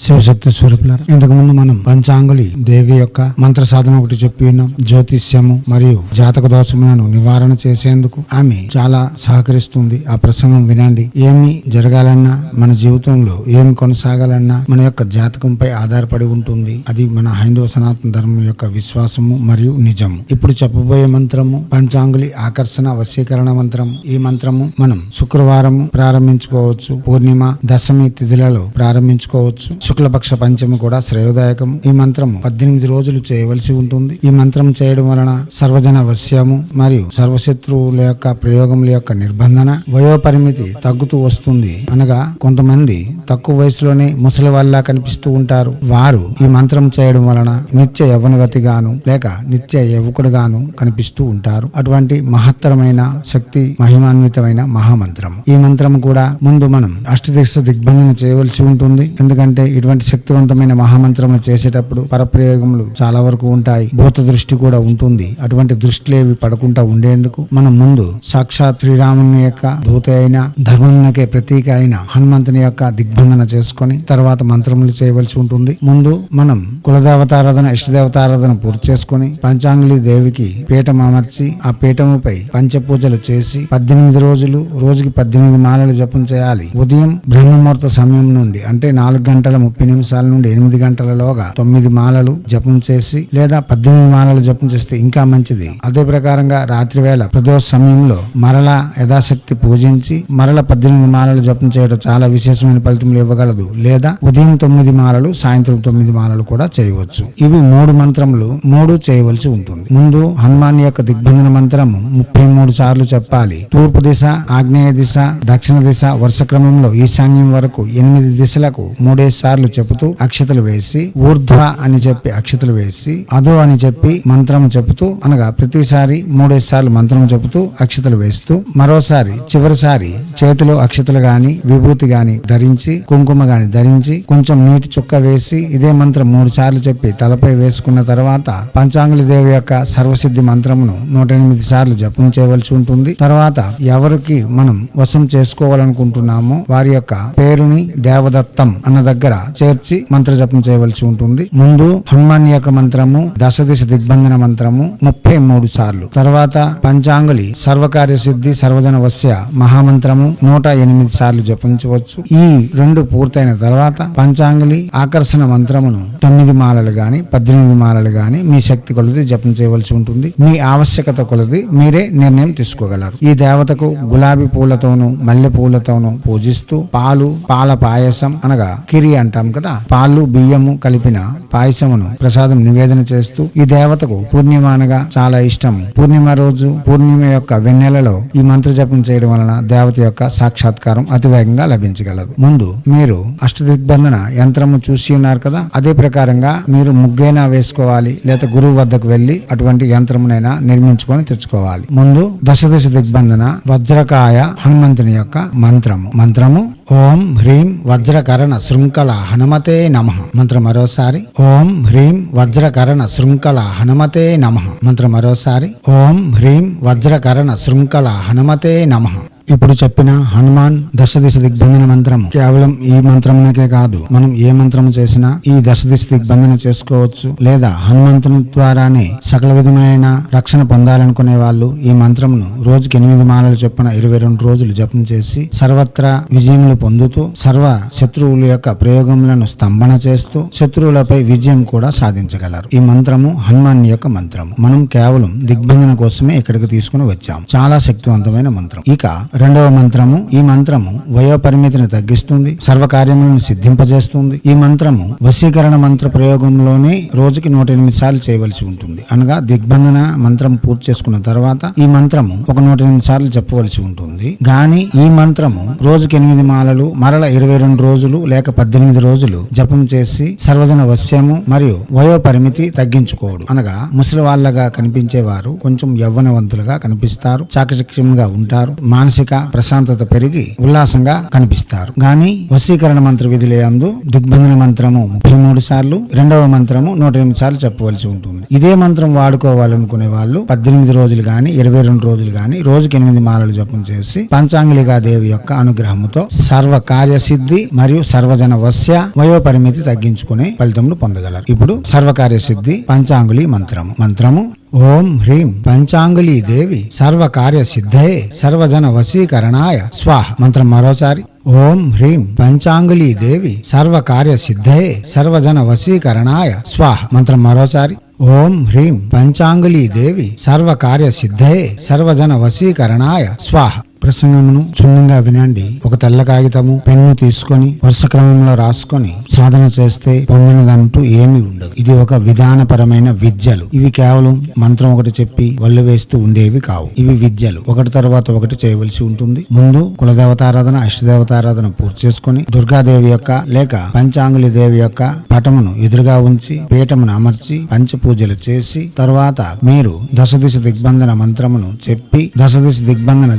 శివశక్తి స్వరూపులారు ఇంతకు ముందు మనం పంచాంగులి దేవి యొక్క మంత్ర సాధన ఒకటి చెప్పి ఉన్నాం. జ్యోతిష్యము మరియు జాతక దోషములను నివారణ చేసేందుకు ఆమె చాలా సహకరిస్తుంది. ఆ ప్రసంగం వినండి. ఏమి జరగాలన్నా మన జీవితంలో ఏమి కొనసాగాలన్నా మన యొక్క జాతకంపై ఆధారపడి ఉంటుంది. అది మన హైందవ సనాతన ధర్మం యొక్క విశ్వాసము మరియు నిజము. ఇప్పుడు చెప్పబోయే మంత్రము పంచాంగులి ఆకర్షణ వశీకరణ మంత్రం ఈ మంత్రము మనం శుక్రవారం ప్రారంభించుకోవచ్చు. పూర్ణిమ దశమి తిథులలో ప్రారంభించుకోవచ్చు. శుక్లపక్ష పంచమి కూడా శ్రేయోదాయకం. ఈ మంత్రం పద్దెనిమిది రోజులు చేయవలసి ఉంటుంది. ఈ మంత్రం చేయడం వలన సర్వజన వశ్యము మరియు సర్వశత్రువుల యొక్క ప్రయోగముల యొక్క నిర్బంధన వయోపరిమితి తగ్గుతూ వస్తుంది. అనగా కొంతమంది తక్కువ వయసులోనే ముసలి వాళ్ళ కనిపిస్తూ ఉంటారు. వారు ఈ మంత్రం చేయడం వలన నిత్య యవనవతిగాను లేక నిత్య యువకుడుగాను కనిపిస్తూ ఉంటారు. అటువంటి మహత్తరమైన శక్తి మహిమాన్వితమైన మహామంత్రం. ఈ మంత్రం కూడా ముందు మనం అష్టదిశ దిగ్బంధన చేయవలసి ఉంటుంది. ఎందుకంటే ఇటువంటి శక్తివంతమైన మహామంత్రములు చేసేటప్పుడు పరప్రయోగములు చాలా వరకు ఉంటాయి. భూత దృష్టి కూడా ఉంటుంది. అటువంటి దృష్టిలేవి పడకుండా ఉండేందుకు మనం ముందు సాక్షాత్ శ్రీరాముని యొక్క దూత అయిన ధర్మమునకే ప్రతీక అయిన హనుమంతుని యొక్క దిగ్బంధన చేసుకొని తర్వాత మంత్రములు చేయవలసి ఉంటుంది. ముందు మనం కులదేవతారాధన ఇష్టదేవతారాధన పూర్తి చేసుకొని పంచాంగులి దేవికి పీఠం అమర్చి ఆ పీఠముపై పంచపూజలు చేసి పద్దెనిమిది రోజులు రోజుకి పద్దెనిమిది మాలలు జపం చేయాలి. ఉదయం బ్రహ్మముహూర్త సమయం నుండి అంటే నాలుగు గంటల ముప్పై నిమిషాల నుండి ఎనిమిది గంటలలోగా తొమ్మిది మాలలు జపం చేసి లేదా పద్దెనిమిది మాలలు జపం చేస్తే ఇంకా మంచిది. అదే ప్రకారంగా రాత్రి వేళ ప్రదోష సమయంలో మరలా యథాశక్తి పూజించి మరల పద్దెనిమిది మాలలు జపం చేయడం చాలా విశేషమైన ఫలితములు ఇవ్వగలదు. లేదా ఉదయం తొమ్మిది మాలలు సాయంత్రం తొమ్మిది మాలలు కూడా చేయవచ్చు. ఇవి మూడు మంత్రములు మూడు చేయవలసి ఉంటుంది. ముందు హనుమాన్ యొక్క దిగ్బంధన మంత్రము ముప్పై మూడు సార్లు చెప్పాలి. తూర్పు దిశ ఆగ్నేయ దిశ దక్షిణ దిశ వరుస క్రమంలో ఈశాన్యం వరకు ఎనిమిది దిశలకు మూడేసార్లు సార్లు చెబుతూ అక్షతలు వేసి ఊర్ధ్వ అని చెప్పి అక్షతలు వేసి అదో అని చెప్పి మంత్రము చెబుతూ అనగా ప్రతిసారి మూడేసి సార్లు మంత్రం చెబుతూ అక్షతలు వేస్తూ మరోసారి చివరిసారి చేతిలో అక్షతలు గాని విభూతి గాని ధరించి కుంకుమ గాని ధరించి కొంచెం నీటి చుక్క వేసి ఇదే మంత్రం మూడు సార్లు చెప్పి తలపై వేసుకున్న తర్వాత పంచాంగుల దేవి యొక్క సర్వసిద్ధి మంత్రమును నూట ఎనిమిది సార్లు జపం చేయవలసి ఉంటుంది. తర్వాత ఎవరికి మనం వశం చేసుకోవాలనుకుంటున్నామో వారి యొక్క పేరుని దేవదత్తం అన్న దగ్గర చేర్చి మంత్ర జపం చేయవలసి ఉంటుంది. ముందు హనుమాన్ యొక్క మంత్రము దశ దిశ దిగ్బంధన మంత్రము ముప్పై మూడు సార్లు. తర్వాత పంచాంగులి సర్వకార్య సిద్ధి సర్వజన వస్య మహామంత్రము నూట ఎనిమిది సార్లు జపించవచ్చు. ఈ రెండు పూర్తయిన తర్వాత పంచాంగులి ఆకర్షణ మంత్రమును తొమ్మిది మాలలు గాని పద్దెనిమిది మాలలు గాని మీ శక్తి కొలది జపం చేయవలసి ఉంటుంది. మీ ఆవశ్యకత కొలది మీరే నిర్ణయం తీసుకోగలరు. ఈ దేవతకు గులాబీ పూలతోనూ మల్లె పూలతోనూ పూజిస్తూ పాలు పాల పాయసం అనగా కిరి అంటాం కదా? పాలు బియ్యము కలిపిన పాయసమును ప్రసాదం నివేదన చేస్తూ ఈ దేవతకు పూర్ణిమ అనగా చాలా ఇష్టం. పూర్ణిమ రోజు పూర్ణిమ యొక్క వెన్నెలలో ఈ మంత్ర జపం చేయడం వలన దేవత యొక్క సాక్షాత్కారం అతివేగంగా లభించగలదు. ముందు మీరు అష్టదిగ్బంధన యంత్రము చూసి ఉన్నారు కదా? అదే ప్రకారంగా మీరు ముగ్గైనా వేసుకోవాలి లేదా గురువు వద్దకు వెళ్ళి అటువంటి యంత్రమునైనా నిర్మించుకొని తెచ్చుకోవాలి. ముందు దశ దశ దిగ్బంధన వజ్రకాయ హనుమంతుని యొక్క మంత్రము. మంత్రము ఓం హ్రీం వజ్రకరణ శృంఖల హనుమతే నమ. మంత్రం మరోసారి. ఓం హ్రీం వజ్రకరణ శృంఖల హనుమతే నమ. మంత్రం మరోసారి. ఓం హ్రీం వజ్రకరణ శృంఖల హనుమతే నమ. ఇప్పుడు చెప్పిన హనుమాన్ దశ దిశ దిగ్బంధన మంత్రము. కేవలం ఈ మంత్రమునకే కాదు మనం ఏ మంత్రము చేసినా ఈ దశ దిశ దిగ్బంధన చేసుకోవచ్చు. లేదా హనుమంతుని ద్వారానే సకల విధమైన రక్షణ పొందాలనుకునే వాళ్ళు ఈ మంత్రమును రోజుకి ఎనిమిది మాలలు చొప్పున ఇరవై రెండు రోజులు జపం చేసి సర్వత్రా విజయములు పొందుతూ సర్వ శత్రువుల యొక్క ప్రయోగములను స్తంభన చేస్తూ శత్రువులపై విజయం కూడా సాధించగలరు. ఈ మంత్రము హనుమాన్ యొక్క మంత్రము. మనం కేవలం దిగ్బంధన కోసమే ఇక్కడికి తీసుకుని వచ్చాం చాలా శక్తివంతమైన మంత్రం. ఇక రెండవ మంత్రము ఈ మంత్రము వయోపరిమితిని తగ్గిస్తుంది సర్వకార్యములను సిద్ధింపజేస్తుంది. ఈ మంత్రము వశీకరణ మంత్ర ప్రయోగంలోనే రోజుకి నూట ఎనిమిది సార్లు చేయవలసి ఉంటుంది. అనగా దిగ్బంధన మంత్రం పూర్తి చేసుకున్న తర్వాత ఈ మంత్రము ఒక నూట ఎనిమిది సార్లు చెప్పవలసి ఉంటుంది. గాని ఈ మంత్రము రోజుకి ఎనిమిది మాలలు మరల ఇరవై రెండు రోజులు లేక పద్దెనిమిది రోజులు జపం చేసి సర్వజన వశ్యము మరియు వయోపరిమితి తగ్గించుకోడు. అనగా ముసలి వాళ్ళగా కనిపించేవారు కొంచెం యవ్వనవంతులుగా కనిపిస్తారు చాకచక్యంగా ఉంటారు మానసిక మానసిక ప్రశాంతత పెరిగి ఉల్లాసంగా కనిపిస్తారు. గాని వశీకరణ మంత్ర విధులే అందు దిగ్బంధన మంత్రము ముప్పై మూడు సార్లు రెండవ మంత్రము నూట ఎనిమిది సార్లు చెప్పవలసి ఉంటుంది. ఇదే మంత్రం వాడుకోవాలనుకునే వాళ్ళు పద్దెనిమిది రోజులు గాని ఇరవై రెండు రోజులు గాని రోజుకి ఎనిమిది మాలలు జపం చేసి పంచాంగులిగా దేవి యొక్క అనుగ్రహముతో సర్వ కార్యసిద్ధి మరియు సర్వజన వశ్య వయోపరిమితి తగ్గించుకునే ఫలితములు పొందగలరు. ఇప్పుడు సర్వకార్య సిద్ధి పంచాంగులి మంత్రము. మంత్రము ఓం హ్రీం పంచాంగులీ దేవి సర్వ కార్య సిద్ధయే సర్వజన వశీకరణాయ. స్వాహ. మంత్రం మరోసారి. ఓం హ్రీం పంచాంగులీ దేవి సర్వ కార్య సిద్ధయే సర్వజన వశీకరణాయ. స్వాహ. మంత్రం మరోసారి. ఓం హ్రీం పంచాంగులీ దేవి సర్వ కార్య సిద్ధయే సర్వజన వశీకరణాయ. స్వాహ. ప్రసంగమును క్షుణ్ణంగా వినండి. ఒక తెల్ల కాగితము పెన్ను తీసుకొని వరుస క్రమంలో రాసుకొని సాధన చేస్తే పొందినదంటూ ఏమీ ఉండదు. ఇది ఒక విధానపరమైన విద్యలు. ఇవి కేవలం మంత్రం ఒకటి చెప్పి వల్లు వేస్తూ ఉండేవి కావు. ఇవి విద్యలు. ఒకటి తర్వాత ఒకటి చేయవలసి ఉంటుంది. ముందు కులదేవతారాధన అష్టదేవతారాధన పూర్తి చేసుకొని దుర్గాదేవి యొక్క లేక పంచాంగులి దేవి యొక్క పటమును ఎదురుగా ఉంచి పీఠమును అమర్చి పంచ పూజలు చేసి తర్వాత మీరు దశ దిశ దిగ్బంధన మంత్రమును చెప్పి దశ దిశ దిగ్బంధన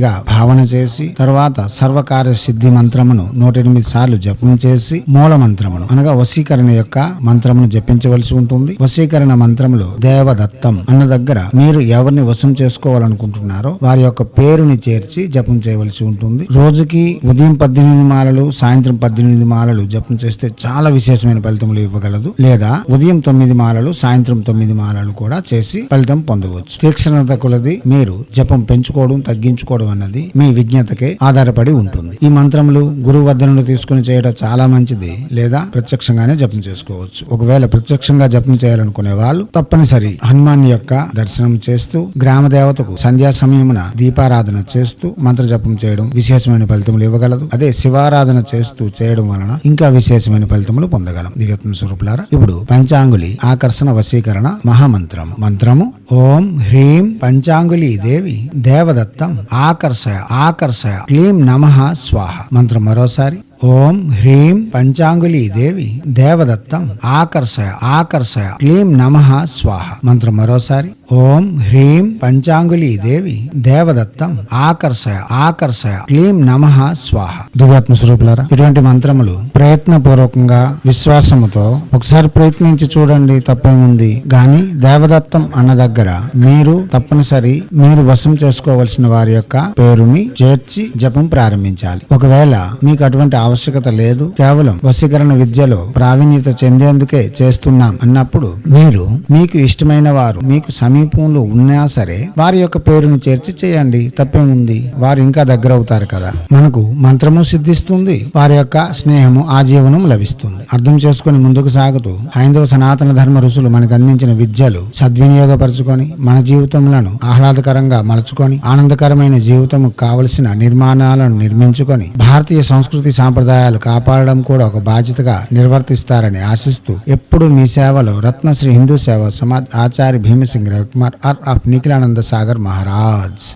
జరిగిందిగా భావన చేసి తరువాత సర్వకార్య సిద్ధి మంత్రమును నూట ఎనిమిది సార్లు జపం చేసి మూల మంత్రమును అనగా వశీకరణ యొక్క మంత్రమును జపించవలసి ఉంటుంది. వశీకరణ మంత్రములు దేవదత్తం అన్న దగ్గర మీరు ఎవరిని వశం చేసుకోవాలనుకుంటున్నారో వారి యొక్క పేరుని చేర్చి జపం చేయవలసి ఉంటుంది. రోజుకి ఉదయం పద్దెనిమిది మాలలు సాయంత్రం పద్దెనిమిది మాలలు జపం చేస్తే చాలా విశేషమైన ఫలితములు ఇవ్వగలదు. లేదా ఉదయం తొమ్మిది మాలలు సాయంత్రం తొమ్మిది మాలలు కూడా చేసి ఫలితం పొందవచ్చు. తీక్షణత కొలది మీరు జపం పెంచుకోవడం తగ్గించుకోవడం అన్నది మీ విజ్ఞతకే ఆధారపడి ఉంటుంది. ఈ మంత్రములు గురువు వద్ద నుండి తీసుకుని చేయడం చాలా మంచిది లేదా ప్రత్యక్షంగానే జపం చేసుకోవచ్చు. ఒకవేళ ప్రత్యక్షంగా జపం చేయాలనుకునే వాళ్ళు తప్పనిసరి హనుమాన్ యొక్క దర్శనం చేస్తూ గ్రామ దేవతకు సంధ్యా సమయమున దీపారాధన చేస్తూ మంత్ర జపం చేయడం విశేషమైన ఫలితములు ఇవ్వగలదు. అదే శివారాధన చేస్తూ చేయడం వలన ఇంకా విశేషమైన ఫలితములు పొందగలం. దివ్యత్మ స్వరూపులారా ఇప్పుడు పంచాంగులి ఆకర్షణ వశీకరణ మహామంత్రము. మంత్రము ఓం హ్రీం పంచాంగులి దేవి దేవదత్తం ఆకర్షయ ఆకర్షయ క్లీం నమ స్వాహ. మంత్రం మరోసారి. ఓం హ్రీం పంచాంగులి దేవి దేవదత్తం ఆకర్షయ ఆకర్షయ క్లీం నమః స్వాహ. మంత్రం మరోసారి. ఓం హ్రీం పంచాంగులి దేవి దేవదత్తం ఆకర్షయ ఆకర్షయ క్లీం నమః స్వాహ. దివ్యాత్మ స్వరూపులారా ఇటువంటి మంత్రములు ప్రయత్నపూర్వకంగా విశ్వాసముతో ఒకసారి ప్రయత్నించి చూడండి తప్పేముంది. గాని దేవదత్తం అన్న దగ్గర మీరు తప్పనిసరి మీరు వశం చేసుకోవలసిన వారి యొక్క పేరుని చేర్చి జపం ప్రారంభించాలి. ఒకవేళ మీకు అటువంటి ఆవశ్యకత లేదు. కేవలం వశీకరణ విద్యలో ప్రావీణ్యత చెందేందుకే చేస్తున్నాం అన్నప్పుడు మీరు మీకు ఇష్టమైన వారు మీకు సమీపంలో ఉన్నా సరే వారి యొక్క పేరుని చేర్చి చేయండి. తప్పేముంది వారు ఇంకా దగ్గర అవుతారు కదా. మనకు మంత్రము సిద్ధిస్తుంది. వారి యొక్క స్నేహము ఆజీవనం లభిస్తుంది. అర్థం చేసుకుని ముందుకు సాగుతూ హైందవ సనాతన ధర్మ ఋషులు మనకు అందించిన విద్యలు సద్వినియోగపరచుకొని మన జీవితములను ఆహ్లాదకరంగా మలుచుకొని ఆనందకరమైన జీవితము కావలసిన నిర్మాణాలను నిర్మించుకొని భారతీయ సంస్కృతి సాంప్రదాయ సంప్రదాయాలు కాపాడడం కూడా ఒక బాధ్యతగా నిర్వర్తిస్తారని ఆశిస్తూ ఎప్పుడు మీ సేవలో రత్నశ్రీ హిందూ సేవ సమాజ్ ఆచార్య భీమసింగ్ రవికుమార్ ఆర్ ఆఫ్ నిఖిలానంద సాగర్ మహారాజ్.